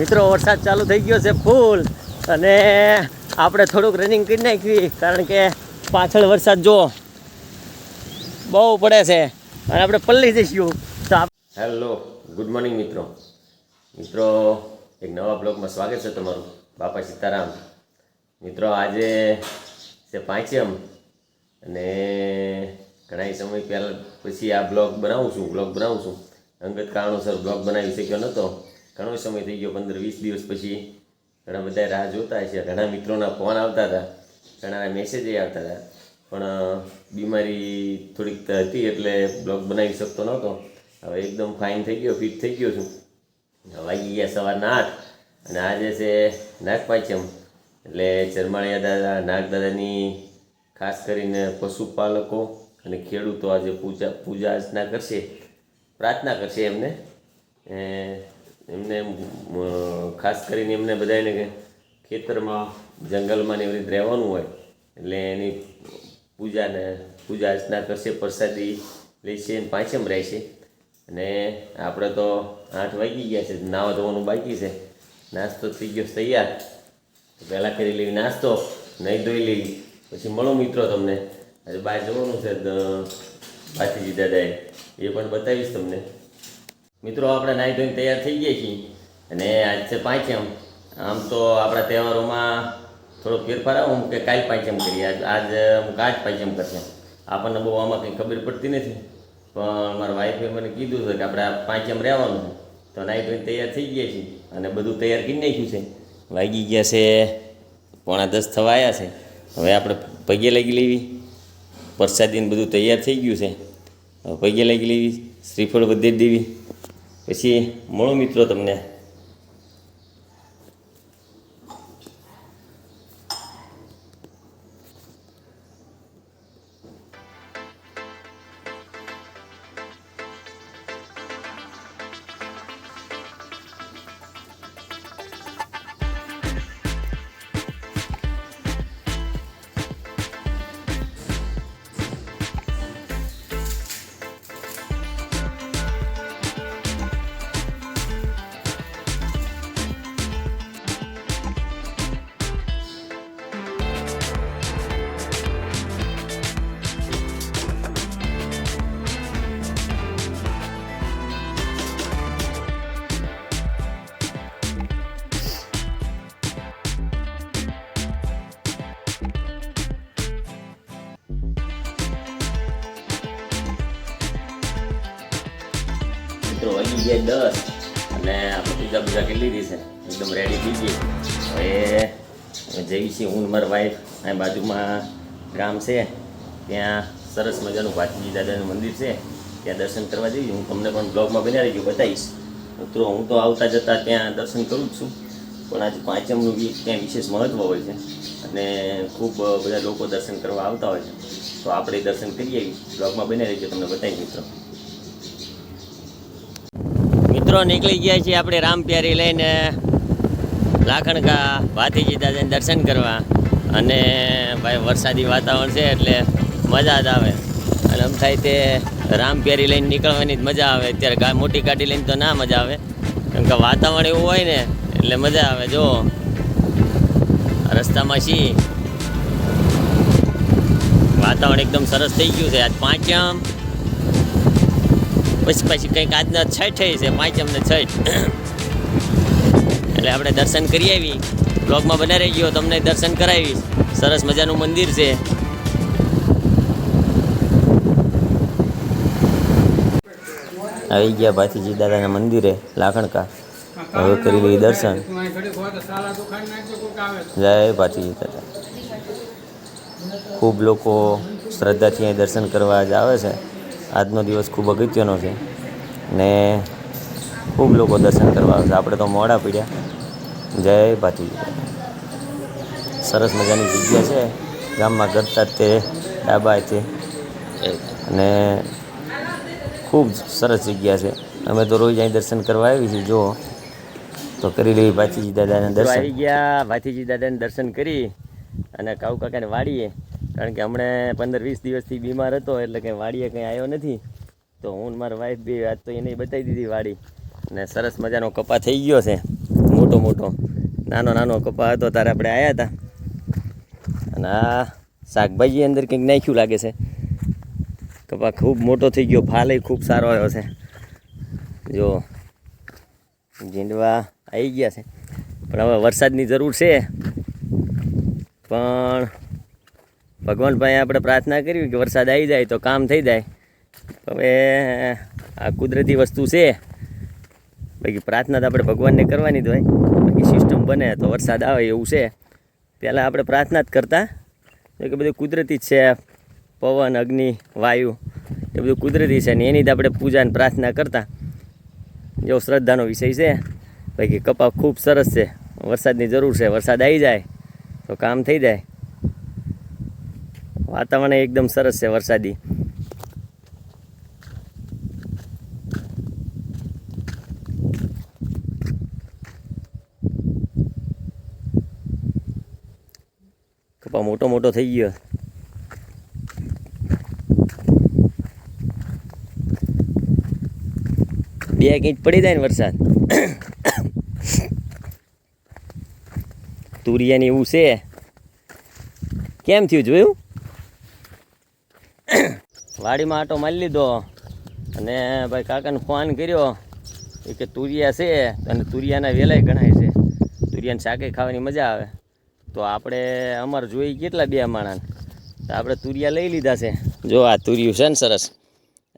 મિત્રો, વરસાદ ચાલુ થઈ ગયો છે ફૂલ. અને આપણે થોડુંક રનિંગ કરી નાખવી, કારણ કે પાછળ વરસાદ જો બહુ પડે છે. અને આપણે પલ્લી જઈશું. તો હેલો ગુડ મોર્નિંગ મિત્રો. મિત્રો, એક નવા બ્લોગમાં સ્વાગત છે તમારું. બાપા સીતારામ. મિત્રો, આજે છે પાંચમ અને ઘણા સમય પહેલાં પછી આ બ્લોગ બનાવું છું, બ્લોગ બનાવું છું. અંગત કારણોસર બ્લોગ બનાવી શક્યો નહોતો ઘણો સમય થઈ ગયો પંદર વીસ દિવસ પછી. ઘણા બધા રાહ જોતા છે ઘણા મિત્રોના ફોન આવતા હતા. ઘણાના મેસેજ આવતા હતા. પણ બીમારી થોડીક હતી એટલે બ્લોગ બનાવી શકતો નહોતો. હવે એકદમ ફાઇન થઈ ગયો ફિટ થઈ ગયો છું. વાગી ગયા સવારના આઠ. અને આજે છે નાગપાંચમ. એટલે ચરમાળિયા દાદા, નાગદાદાની ખાસ કરીને પશુપાલકો અને ખેડૂતો આજે પૂજા પૂજા અર્ચના કરશે. પ્રાર્થના કરશે એમને. એમને ખાસ કરીને એમને બધાને કે ખેતરમાં, જંગલમાં ને એવી રીતે રહેવાનું હોય, એટલે એની પૂજાને પૂજા અર્ચના કરશે, પ્રસાદી લેશે અને પાંચમ રહેશે. અને આપણે તો આઠ વાગી ગયા છે, નાવા ધોવાનું બાકી છે. નાસ્તો થઈ ગયો તૈયાર. પહેલાં કરી લેવી નાસ્તો, નહીં ધોઈ લેવી. પછી મળો મિત્રો તમને. આજે બહાર જવાનું છે બાથીજી દાદાએ. એ પણ બતાવીશ તમને. મિત્રો, આપણે નાહી ધોઈને તૈયાર થઈ ગયા છીએ. અને આજ છે પાંચમ. આમ તો આપણા તહેવારોમાં થોડો ફેરફાર આવું કે કાલ પાંચમ કરીએ. આજ આજ અમુક આજ પાંચમ કરશે. આપણને બહુ આમાં કંઈ ખબર પડતી નથી. પણ મારા વાઈફે મને કીધું છે કે આપણે આ પાંચમ રહેવાનું છે. તો નાહી ધોઈને તૈયાર થઈ ગયા છીએ. અને બધું તૈયાર કરી નાખ્યું છે. વાગી ગયા છે, પોણા દસ થવા આવ્યા છે. હવે આપણે પગે લાગી લેવી. પ્રસાદીને બધું તૈયાર થઈ ગયું છે. હવે પગે લાગી લેવી. શ્રીફળ વધે દેવી. પછી મળો મિત્રો તમને. મિત્રો વાગી ગયા દસ અને આપણે પીઝા કરી લીધી છે? એકદમ રેડી થઈ હવે જઈ છીએ, હું મારા વાઈફ અહીં બાજુમાં ગામ છે. ત્યાં સરસ મજાનું ભાતજી દાદાનું મંદિર છે. ત્યાં દર્શન કરવા જઈએ. હું તમને પણ બ્લોગમાં બનાવી ગયું, બતાવીશ. મિત્રો, હું તો આવતા જતાં ત્યાં દર્શન કરું જ છું. પણ આજે પાંચમનું બી ત્યાં વિશેષ મહત્ત્વ હોય છે. અને ખૂબ બધા લોકો દર્શન કરવા આવતા હોય છે. તો આપણે દર્શન કરીએ બ્લોગમાં બનાવી રહીશું તમને બતાવી મિત્રો. મિત્રો નીકળી ગયા છીએ આપણે રામ પ્યારી લઈને. લાખણકા ભાતીજી દાદાને દર્શન કરવા. અને ભાઈ વરસાદી વાતાવરણ છે એટલે મજા જ આવે. અને આમ થાય તે રામ પ્યારી લઈને નીકળવાની જ મજા આવે. અત્યારે મોટી ગાડી લઈને તો ના મજા આવે. કેમ કે વાતાવરણ એવું હોય ને, એટલે મજા આવે, જો. રસ્તામાં છીએ. વાતાવરણ એકદમ સરસ થઈ ગયું છે. આજ પાંચમ પછી પછી કંઈક આજના છઠ છે પાંચમ ને છઠ. એટલે આપણે દર્શન કરી આવી બ્લોગમાં બનાવી ગયો, તમને દર્શન કરાવી સરસ મજાનું મંદિર છે. આવી ગયા ભાતીજી દાદાના મંદિરે, લાખણકા. હવે કરી લઈએ દર્શન. જય ભાતીજી દાદા. ખૂબ લોકો શ્રદ્ધાથી અહીં દર્શન કરવા જ આવે છે. આજનો દિવસ ખૂબ અગત્યનો છે. ને ખૂબ લોકો દર્શન કરવા આવે છે. આપણે તો મોડા પીડ્યા. જય ભાતી સરસ મજાની જગ્યા છે. ગામમાં ગરતા તે ડાબા છે અને ખૂબ સરસ જગ્યા છે. અમે તો રોજ અહીં દર્શન કરવા આવી છીએ. જુઓ. તો કરી લેવી ભાતીજી દાદાના દર્શન. આવી ગયા ભાતીજી દાદાને દર્શન કરી અને કાઉ કાકાને વાડીએ. કારણ કે હમણે પંદર વીસ દિવસથી બીમાર હતો, એટલે કંઈ વાડીએ કંઈ આવ્યો નથી. તો હું મારા વાઈફ બી, આજ તો એને બતાવી દીધી વાડી. અને સરસ મજાનો કપા થઈ ગયો છે, મોટો મોટો. નાનો નાનો કપા હતો, ત્યારે આપણે આવ્યા હતા. અને આ શાકભાજી અંદર કંઈક નાખ્યું લાગે છે. કપા ખૂબ મોટો થઈ ગયો ફાલે ખૂબ સારો આવ્યો છે. જો જીંડવા આવી ગયા છે. પણ હવે વરસાદની જરૂર છે. પણ ભગવાન પાસે આપણે પ્રાર્થના કરી કે વરસાદ આવી જાય તો કામ થઈ જાય. હવે આ કુદરતી વસ્તુ છે. બાકી પ્રાર્થના તો આપણે ભગવાનને કરવાની જ હોય. બાકી સિસ્ટમ બને તો વરસાદ આવે એવું છે. પહેલાં આપણે પ્રાર્થના જ કરતા. કે બધું કુદરતી જ છે. પવન, અગ્નિ, વાયુ, એ બધું કુદરતી છે ને એની જ આપણે પૂજા અને પ્રાર્થના કરતા. જેવો શ્રદ્ધાનો વિષય છે. બાકી કપા ખૂબ સરસ છે. વરસાદની જરૂર છે. વરસાદ આવી જાય તો કામ થઈ જાય. વાતાવરણ એકદમ સરસ છે વરસાદી. કપા મોટો મોટો થઈ ગયો. બે ઇંચ પડી જાય ને વરસાદ. તુરિયાની એવું છે. કેમ થયું જોયું? વાડીમાં આટો મારી લીધો. અને ભાઈ કાકાને ફોન કર્યો. એ કે તુરિયા છે અને તુરિયાના વેલાય ગણાય છે. તુરિયાને શાકે ખાવાની મજા આવે. તો આપણે અમારે જોઈ કેટલા બે માણસ. તો આપણે તુરિયા લઈ લીધા છે. જો આ તુરિયું છે ને સરસ.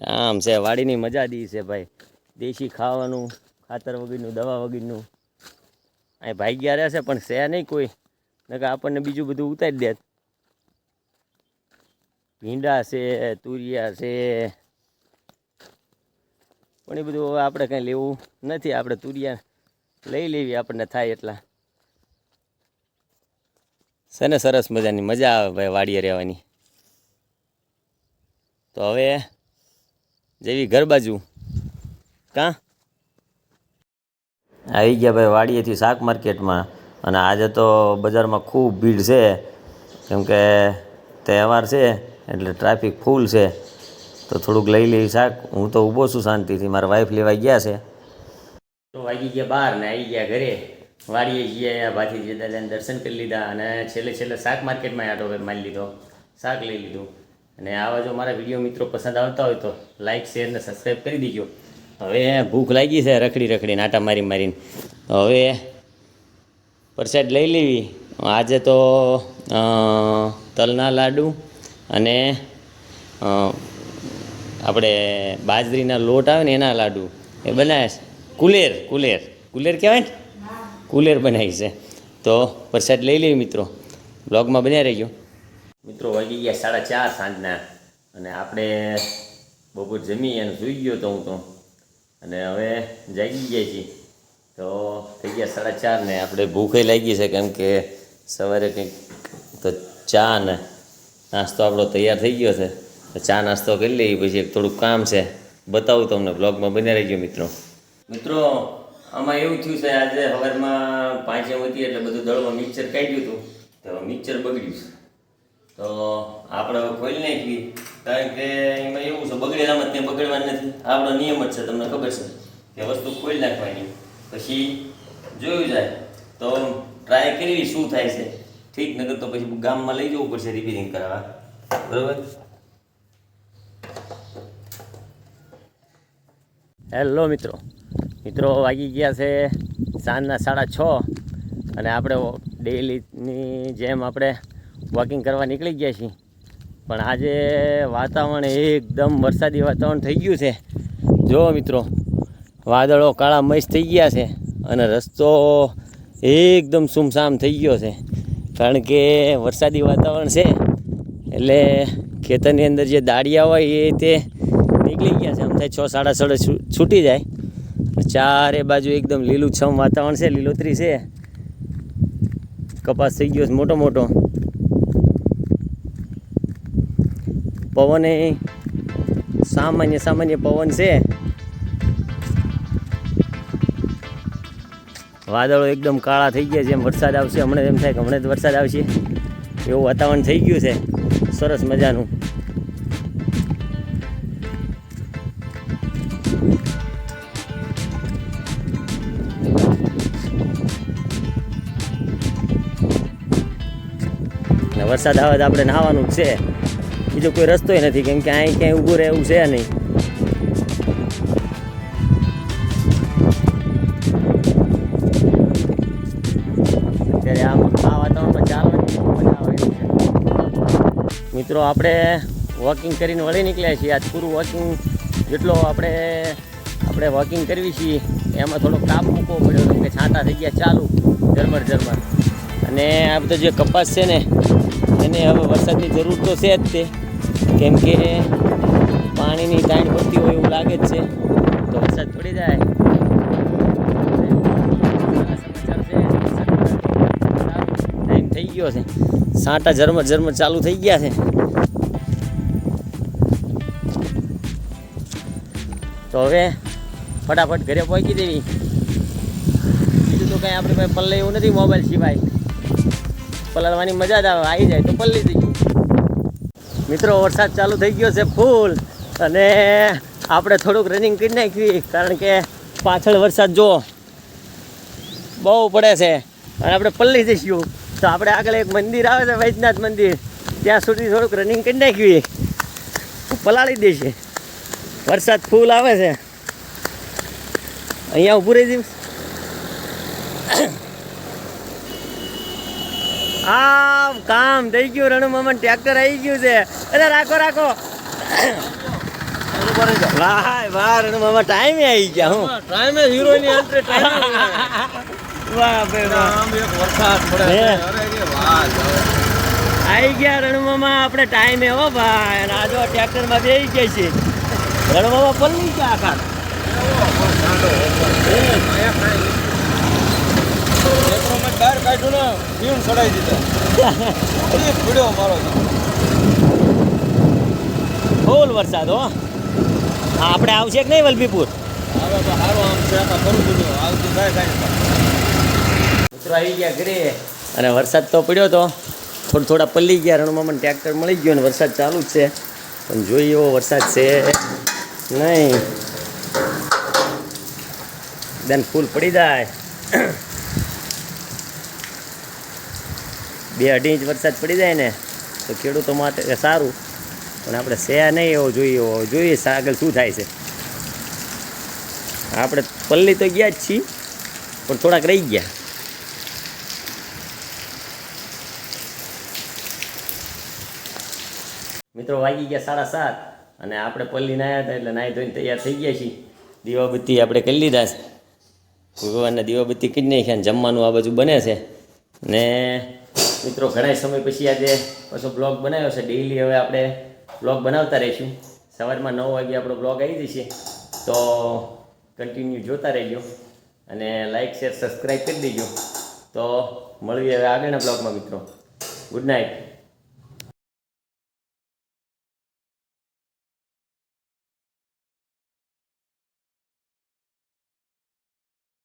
આમ છે, વાડીની મજા દી છે ભાઈ. દેશી ખાવાનું, ખાતર વગરનું, દવા વગરનું. અહીં ભાગ્યા રહ્યા છે, પણ છે નહીં કોઈ. નકર આપણને બીજું બધું ઉતારી દે. ભીંડા છે, તુરિયા છે. પણ એ બધું આપણે કંઈ લેવું નથી. આપણે તુરિયા લઈ લેવી આપણને થાય એટલા. છે ને સરસ મજાની. મજા આવે ભાઈ વાડીએ રહેવાની. તો હવે જેવી ઘર બાજુ. કાં? આવી ગયા ભાઈ વાડીએથી શાક માર્કેટમાં. અને આજે તો બજારમાં ખૂબ ભીડ છે. કેમ કે તહેવાર છે. એટલે ટ્રાફિક ફૂલ છે, તો થોડુંક લઈ લઈ શાક. હું તો ઊભો છું શાંતિથી. મારા વાઈફ લેવા ગયા છે. તો વાગી ગયા બહાર ને આવી ગયા ઘરે. વાડીએ ગયા ભાજી જતા દર્શન કરી લીધા અને છેલ્લે છેલ્લે શાક માર્કેટમાં આટો મારી લીધો. શાક લઈ લીધું. અને આવા જો મારા વીડિયો મિત્રો પસંદ આવતા હોય તો લાઇક શેર ને સબસ્ક્રાઈબ કરી દીજો. હવે ભૂખ લાગી છે રખડી રખડી નાટા મારી મારીને. હવે પ્રસાદ લઈ લેવી. આજે તો તલના લાડુ અને આપણે બાજરીના લોટ આવે ને એના લાડુ, એ બનાવ્યા છે. કુલેર કુલેર. કુલેર કહેવાય ને? કુલેર બનાવી છે. તો પ્રસાદ લઈ લઈએ મિત્રો. બ્લોગમાં બન્યા રહીજો. મિત્રો વાગી ગયા સાડા ચાર સાંજના અને આપણે બપોર જમી અને સૂઈ ગયો તો હું તો. અને હવે જાગી ગયા છીએ. તો થઈ ગયા સાડા ચાર ને આપણે ભૂખે લાગી છે કેમ કે સવારે કંઈક તો ચા ને નાસ્તો આપણો તૈયાર થઈ ગયો છે. ચા નાસ્તો કરી લઈએ, પછી એક થોડુંક કામ છે. બતાવું તમને બ્લોગમાં બન્યા રહેજો મિત્રો. મિત્રો, આમાં એવું થયું છે, આજે સવારમાં પાંચે હતી એટલે બધું દળમાં મિક્સર કાઢ્યું હતું. તો મિક્સર બગડ્યું છે. તો આપણે ખોલી નાખવી કારણ કે એમાં એવું છે બગડેલામાં ત્યાં બગડવાનું નથી. આપણો નિયમ જ છે, તમને ખબર છે કે વસ્તુ ખોલી નાખવાની. પછી જોયું જાય, તો ટ્રાય કરવી શું થાય છે. ઠીક નગર તો પછી ગામમાં લઈ જવું પડશે રિપેરિંગ કરાવવા. બરોબર? હેલો મિત્રો. મિત્રો વાગી ગયા છે સાંજના સાડા છ અને આપણે ડેલીની જેમ આપણે વોકિંગ કરવા નીકળી ગયા છીએ. પણ આજે વાતાવરણ એકદમ વરસાદી વાતાવરણ થઈ ગયું છે. જો મિત્રો, વાદળો કાળા મસ્ત થઈ ગયા છે અને રસ્તો એકદમ સુમસામ થઈ ગયો છે. કારણ કે વરસાદી વાતાવરણ છે, એટલે ખેતરની અંદર જે દાળિયા હોય એ તે નીકળી ગયા છે. આમ થાય છ, સાડા છ છૂટી જાય. ચારે બાજુ એકદમ લીલુંછમ વાતાવરણ છે, લીલોતરી છે. કપાસ થઈ ગયો છે મોટો મોટો. પવન એ સામાન્ય સામાન્ય પવન છે. વાદળો એકદમ કાળા થઈ ગયા છે, એમ વરસાદ આવશે, હમણાં એમ થાય કે હમણાં જ વરસાદ આવશે. એવું વાતાવરણ થઈ ગયું છે, સરસ મજાનું. વરસાદ આવે તો આપણે નાહવાનું છે. બીજો કોઈ રસ્તો નથી, કેમ કે અહીં ક્યાંય ઊભું રહેવું છે નહીં. મિત્રો, આપણે વોકિંગ કરીને વળી નીકળ્યા છીએ. આજ પૂરું વોકિંગ જેટલો આપણે આપણે વોકિંગ કરવી છીએ, એમાં થોડો કાપ મૂકવો પડ્યો કે છાંટા થઈ ગયા ચાલુ, ઝરમર ઝરમર. અને આ બધો જે કપાસ છે ને, એને હવે વરસાદની જરૂર તો છે જ તે. કેમ કે પાણીની તાણ પડતી હોય એવું લાગે જ છે. તો વરસાદ પડી જાય. ટાઈમ થઈ ગયો છે. સાંટા ઝરમર ઝરમર ચાલુ થઈ ગયા છે. તો હવે ફટાફટ ઘરે પહોંચી દેવી. બીજું તો કંઈ આપણે ભાઈ પલ્લે એવું નથી મોબાઈલ સિવાય. પલળવાની મજા જ આવે, આવી જાય તો પલ્લી દઈશું મિત્રો, વરસાદ ચાલુ થઈ ગયો છે ફૂલ અને આપણે થોડુંક રનિંગ કરી નાખવી કારણ કે પાછળ વરસાદ જો બહુ પડે છે અને આપણે પલ્લી જઈશું. તો આપણે આગળ એક મંદિર આવે છે વૈદ્યનાથ મંદિર. ત્યાં સુધી થોડુંક રનિંગ કરી નાખ્યું પલાળી દેશે વરસાદ ફૂલ આવે છે. અહીંયા ઊભું રહી જઈશ. આ કામ થઈ ગયું રણુ મામા ટ્રેક્ટર આવી ગયું છે. અરે રાખો રાખો. વાહ વાહ રણુ ટાઈમે આવી ગયા હું. ટાઈમે હીરોની એન્ટ્રી વાહ બે વાહ. એક વરસાદ પડે અરે કે આવી ગયા રણુમામા આપણે ટાઈમે હો ભાઈ. આ જો ટ્રેક્ટરમાં બેસી ગયા છે રણુમામા પલ્લી ગયા આખા કાંઈ કાઢ્યું ને પીણ ચડાઈ દીધા પીડ્યો મારો. ફૂલ વરસાદ હો. હા, આપણે આવશે કે નહીં વલભીપુર? છે મિત્રો આવી ગયા ઘરે. અને વરસાદ તો પડ્યો તો. થોડા થોડા પલ્લી ગયા રણુમામાને ટ્રેક્ટર મળી ગયો અને વરસાદ ચાલુ જ છે. પણ જોઈએ એવો વરસાદ છે. નહીં. દેન ફૂલ પડી જાય. બે અઢી ઇંચ વરસાદ પડી જાય ને, તો ખેડૂતો માટે સારું. પણ આપણે છે નહીં એવો જોઈએ એવો જોઈએ આગળ શું થાય છે. આપણે પલ્લી તો ગયા જ છીએ, પણ થોડાક રહી ગયા. મિત્રો વાગી ગયા સાડા સાત. અને આપણે પલ્લી નાહ્યા હતા એટલે નાહી ધોઈને તૈયાર થઈ ગયા છીએ. દીવાબત્તી આપણે કરી લીધા છે. ભગવાનને દીવાબત્તી કરી છે અને જમવાનું આ બાજુ બને છે. ને મિત્રો ઘણા સમય પછી આજે પાછો બ્લોગ બનાવ્યો છે. ડેઈલી હવે આપણે બ્લોગ બનાવતા રહીશું. સવારમાં નવ વાગે આપણો બ્લોગ આવી જશે. તો કન્ટિન્યુ જોતા રહેજો અને લાઇક શેર સબસ્ક્રાઈબ કરી દેજો. તો મળીએ હવે આગળના બ્લોગમાં મિત્રો. Good night